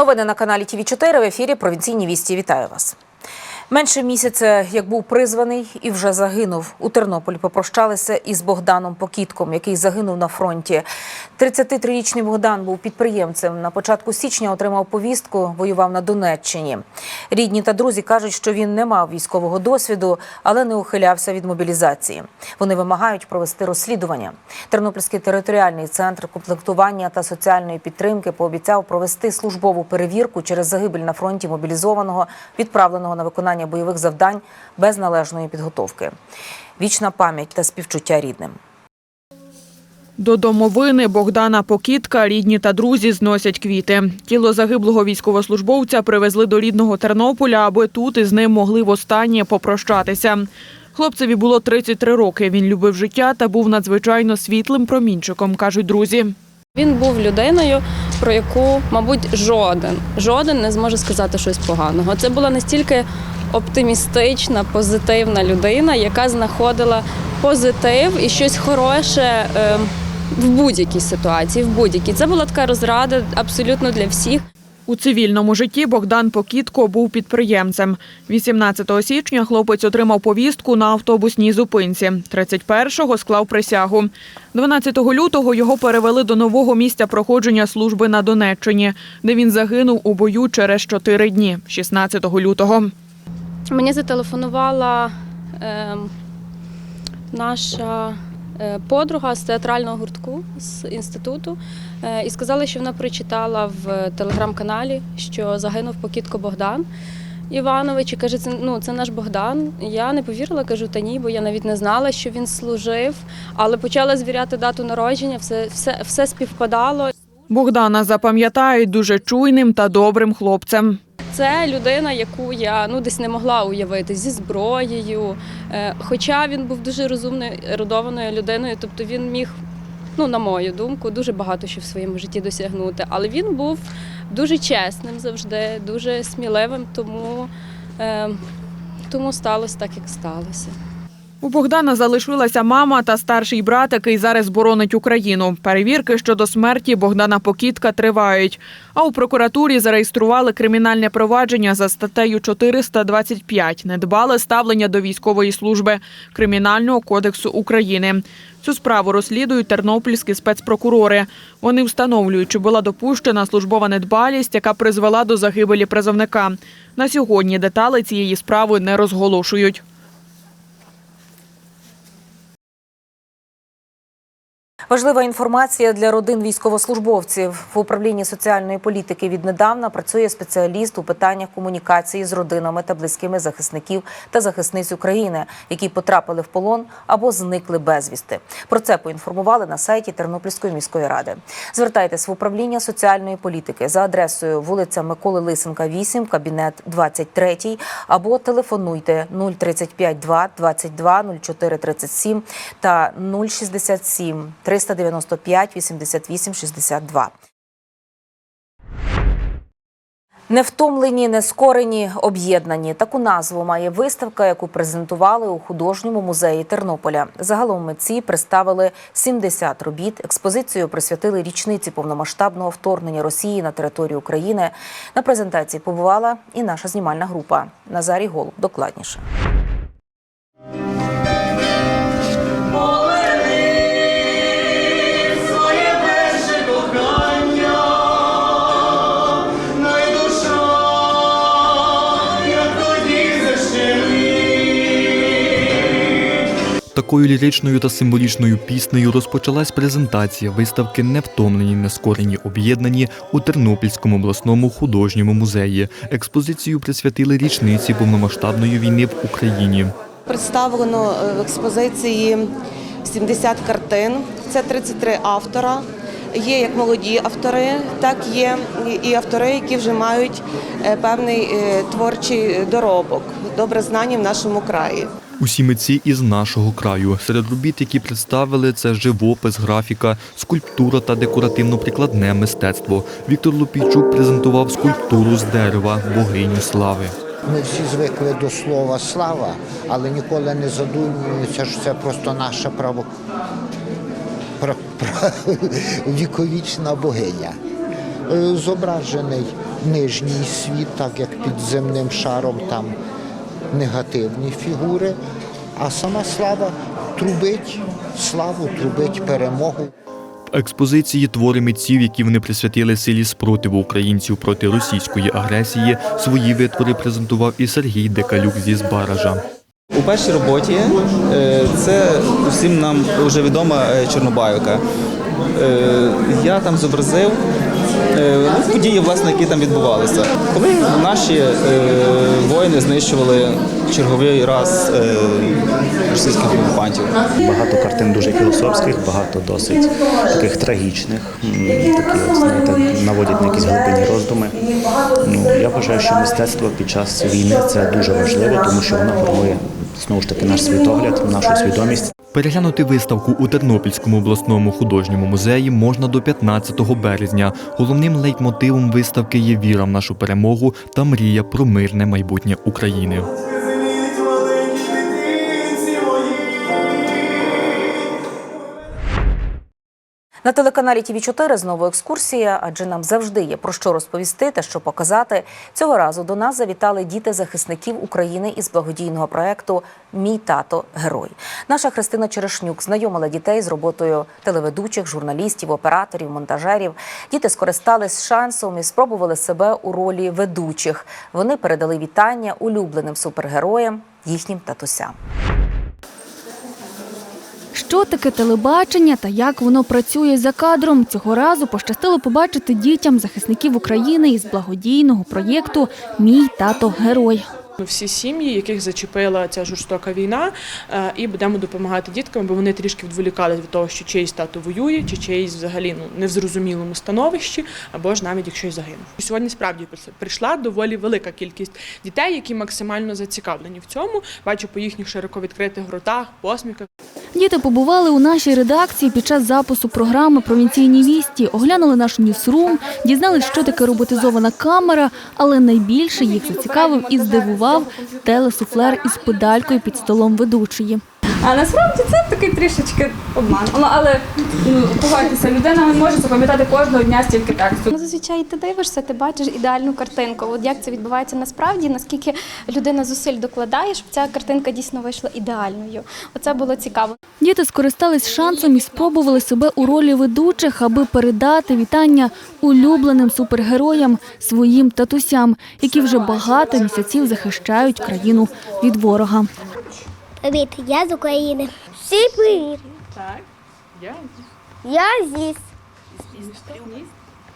Новини на каналі ТВ 4 в ефірі Провінційні вісті. Вітаю вас. Менше місяця, як був призваний і вже загинув. У Тернополі попрощалися із Богданом Покітком, який загинув на фронті. 33-річний Богдан був підприємцем. На початку січня отримав повістку, воював на Донеччині. Рідні та друзі кажуть, що він не мав військового досвіду, але не ухилявся від мобілізації. Вони вимагають провести розслідування. Тернопільський територіальний центр комплектування та соціальної підтримки пообіцяв провести службову перевірку через загибель на фронті мобілізованого, відправленого на виконання бойових завдань без належної підготовки. Вічна пам'ять та співчуття рідним. До домовини Богдана Покітка рідні та друзі зносять квіти. Тіло загиблого військовослужбовця привезли до рідного Тернополя, аби тут із ним могли востаннє попрощатися. Хлопцеві було 33 роки. Він любив життя та був надзвичайно світлим промінчиком, кажуть друзі. Він був людиною, про яку, мабуть, жоден, жоден не зможе сказати щось поганого. Це була настільки оптимістична, позитивна людина, яка знаходила позитив і щось хороше е, в будь-якій ситуації. В будь-якій це була така розрада абсолютно для всіх. У цивільному житті Богдан Покітко був підприємцем. 18 січня хлопець отримав повістку на автобусній зупинці. 31-го склав присягу. 12 лютого його перевели до нового місця проходження служби на Донеччині, де він загинув у бою через 4 дні, 16 лютого. Мені зателефонувала е, наша подруга з театрального гуртку з інституту е, і сказала, що вона прочитала в телеграм-каналі, що загинув Покітко Богдан. Іванович і каже, це ну це наш Богдан. Я не повірила, кажу, та ні, бо я навіть не знала, що він служив, але почала звіряти дату народження, все, все, все співпадало. Богдана запам'ятають дуже чуйним та добрим хлопцем. Це людина, яку я ну десь не могла уявити зі зброєю. Е, Хоча він був дуже розумною, родованою людиною, тобто він міг, ну на мою думку, дуже багато що в своєму житті досягнути. Але він був дуже чесним завжди, дуже сміливим, тому, е, тому сталося так, як сталося. У Богдана залишилася мама та старший брат, який зараз боронить Україну. Перевірки щодо смерті Богдана Покітка тривають. А у прокуратурі зареєстрували кримінальне провадження за статтею 425 недбале ставлення до військової служби Кримінального кодексу України. Цю справу розслідують тернопільські спецпрокурори. Вони встановлюють, чи була допущена службова недбалість, яка призвела до загибелі призовника. На сьогодні деталі цієї справи не розголошують. Важлива інформація для родин військовослужбовців в управлінні соціальної політики. Віднедавна працює спеціаліст у питаннях комунікації з родинами та близькими захисників та захисниць України, які потрапили в полон або зникли безвісти. Про це поінформували на сайті Тернопільської міської ради. Звертайтесь в управління соціальної політики за адресою вулиця Миколи Лисенка, 8, кабінет 23 або телефонуйте 035 2 22 04 37 та 067 395 88 62. Невтомлені, нескорені, об'єднані. Таку назву має виставка, яку презентували у художньому музеї Тернополя. Загалом митці представили 70 робіт. Експозицію присвятили річниці повномасштабного вторгнення Росії на територію України. На презентації побувала і наша знімальна група. Назарій Голуб докладніше. Такою ліричною та символічною піснею розпочалась презентація виставки Невтомлені, нескорені, об'єднані у Тернопільському обласному художньому музеї. Експозицію присвятили річниці повномасштабної війни в Україні. Представлено е, в експозиції 70 картин. Це 33 автора. Є як молоді автори, так є і автори, які вже мають е, певний е, творчий доробок, добре знані в нашому краї. Усі митці із нашого краю. Серед робіт, які представили, це живопис, графіка, скульптура та декоративно-прикладне мистецтво. Віктор Лупійчук презентував скульптуру з дерева богиню слави. Ми всі звикли до слова слава, але ніколи не задумуємося, що це просто наша право пра- пра- віковічна богиня. Е, Зображений нижній світ, так як під земним шаром там негативні фігури, а сама слава трубить славу, трубить перемогу. В експозиції твори митців, які вони присвятили силі спротиву українців проти російської агресії, свої витвори презентував і Сергій Декалюк зі Збаража. У першій роботі е, це всім нам вже відома е, Чорнобаївка. Е, Я там зобразив події, власне, які там відбувалися. Коли наші е, воїни знищували черговий раз е, російських окупантів. Багато картин дуже філософських, багато досить таких трагічних, такі, от, знаєте, наводять на якісь глибинні роздуми. Ну, я вважаю, що мистецтво під час війни це дуже важливо, тому що воно формує знову ж таки наш світогляд, нашу свідомість. Переглянути виставку у Тернопільському обласному художньому музеї можна до 15 березня. Головним лейтмотивом виставки є віра в нашу перемогу та мрія про мирне майбутнє України. На телеканалі ТВ 4 знову екскурсія, адже нам завжди є про що розповісти та що показати. Цього разу до нас завітали діти захисників України із благодійного проекту Мій тато герой. Наша Христина Черешнюк знайомила дітей з роботою телеведучих, журналістів, операторів, монтажерів. Діти скористались шансом і спробували себе у ролі ведучих. Вони передали вітання улюбленим супергероям, їхнім татусям. Що таке телебачення та як воно працює за кадром? Цього разу пощастило побачити дітям захисників України із благодійного проєкту Мій тато герой. Всі сім'ї, яких зачепила ця жорстока війна, е, і будемо допомагати діткам, бо вони трішки відволікалися від того, що чиїсь тато воює, чи чиїсь взагалі ну не в зрозумілому становищі, або ж навіть якщо й загинув. Сьогодні справді прийшла доволі велика кількість дітей, які максимально зацікавлені в цьому. Бачу по їхніх широко відкритих ротах, посміхах. Діти побували у нашій редакції під час запису програми Провінційні вісті, оглянули наш ньюсрум, дізнались, що таке роботизована камера, але найбільше їх зацікавив і здивував телесуфлер із педалькою під столом ведучої. А насправді це такий трішечки обман. Ну, але ну, погодьтеся, людина не може запам'ятати кожного дня стільки тексту. Ну, зазвичай ти дивишся, ти бачиш ідеальну картинку. От як це відбувається насправді, наскільки людина зусиль докладає, щоб ця картинка дійсно вийшла ідеальною. Оце було цікаво. Діти скористались шансом і спробували себе у ролі ведучих, аби передати вітання улюбленим супергероям своїм татусям, які вже багато місяців захищають країну від ворога. Привіт, я з України. Всі привіт. Так, я Я зіс.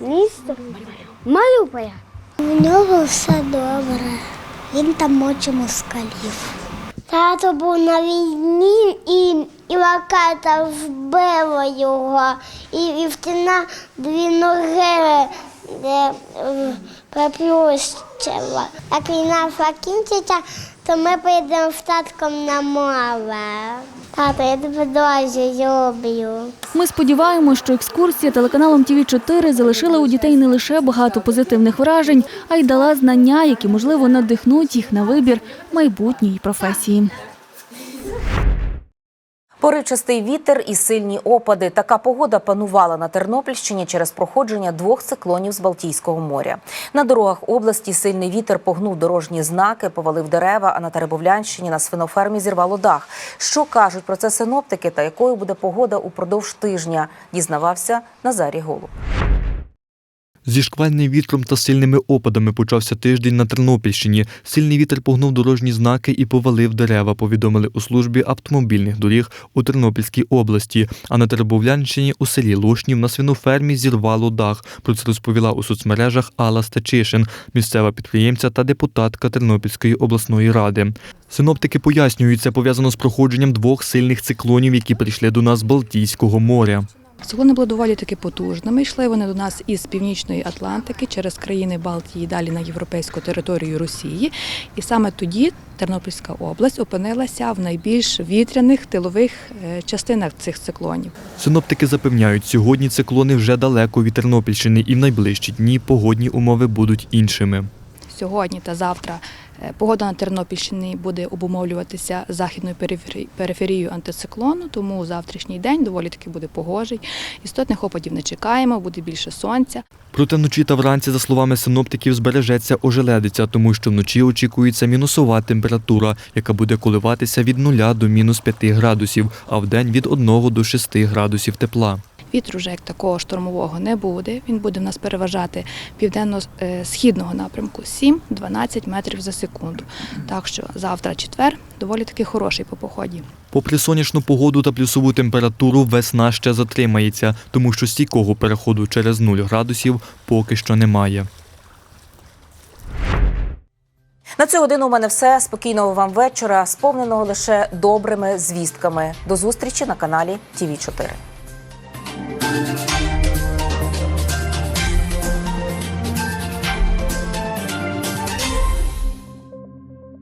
Місто Маріуполя. У нього все добре. Він там мочить москалів. Тато був на війні і, і ракета вбила його. І, втіна дві ноги де, е, приплющила. Як війна закінчиться, то ми поїдемо з татком на море. Тато, я тебе дуже люблю. Ми сподіваємося, що екскурсія телеканалом ТВ 4 залишила у дітей не лише багато позитивних вражень, а й дала знання, які можливо надихнуть їх на вибір майбутньої професії. Поривчастий вітер і сильні опади. Така погода панувала на Тернопільщині через проходження двох циклонів з Балтійського моря. На дорогах області сильний вітер погнув дорожні знаки, повалив дерева, а на Теребовлянщині на свинофермі зірвало дах. Що кажуть про це синоптики та якою буде погода упродовж тижня? Дізнавався Назарій Голуб. Зі шквальним вітром та сильними опадами почався тиждень на Тернопільщині. Сильний вітер погнув дорожні знаки і повалив дерева, повідомили у службі автомобільних доріг у Тернопільській області. А на Теребовлянщині у селі Лошнів на свинофермі зірвало дах. Про це розповіла у соцмережах Алла Стачишин, місцева підприємця та депутатка Тернопільської обласної ради. Синоптики пояснюють, це пов'язано з проходженням двох сильних циклонів, які прийшли до нас з Балтійського моря. Циклони були доволі таки потужними. Йшли вони до нас із північної Атлантики через країни Балтії далі на європейську територію Росії. І саме тоді Тернопільська область опинилася в найбільш вітряних тилових е, частинах цих циклонів. Синоптики запевняють, сьогодні циклони вже далеко від Тернопільщини і в найближчі дні погодні умови будуть іншими. сьогодні та завтра погода на Тернопільщині буде обумовлюватися західною периферією антициклону, тому завтрашній день доволі таки буде погожий. Істотних опадів не чекаємо, буде більше сонця. Проте вночі та вранці, за словами синоптиків, збережеться ожеледиця, тому що вночі очікується мінусова температура, яка буде коливатися від 0 до мінус 5 градусів, а вдень від 1 до 6 градусів тепла. Вітру вже як такого штормового не буде. Він буде в нас переважати південно-східного напрямку 7-12 метрів за секунду. Так що завтра четвер доволі таки хороший по поході. Попри сонячну погоду та плюсову температуру, весна ще затримається, тому що стійкого переходу через 0 градусів поки що немає. На цю годину у мене все. Спокійного вам вечора, сповненого лише добрими звістками. До зустрічі на каналі ТІВІ 4 Thank you.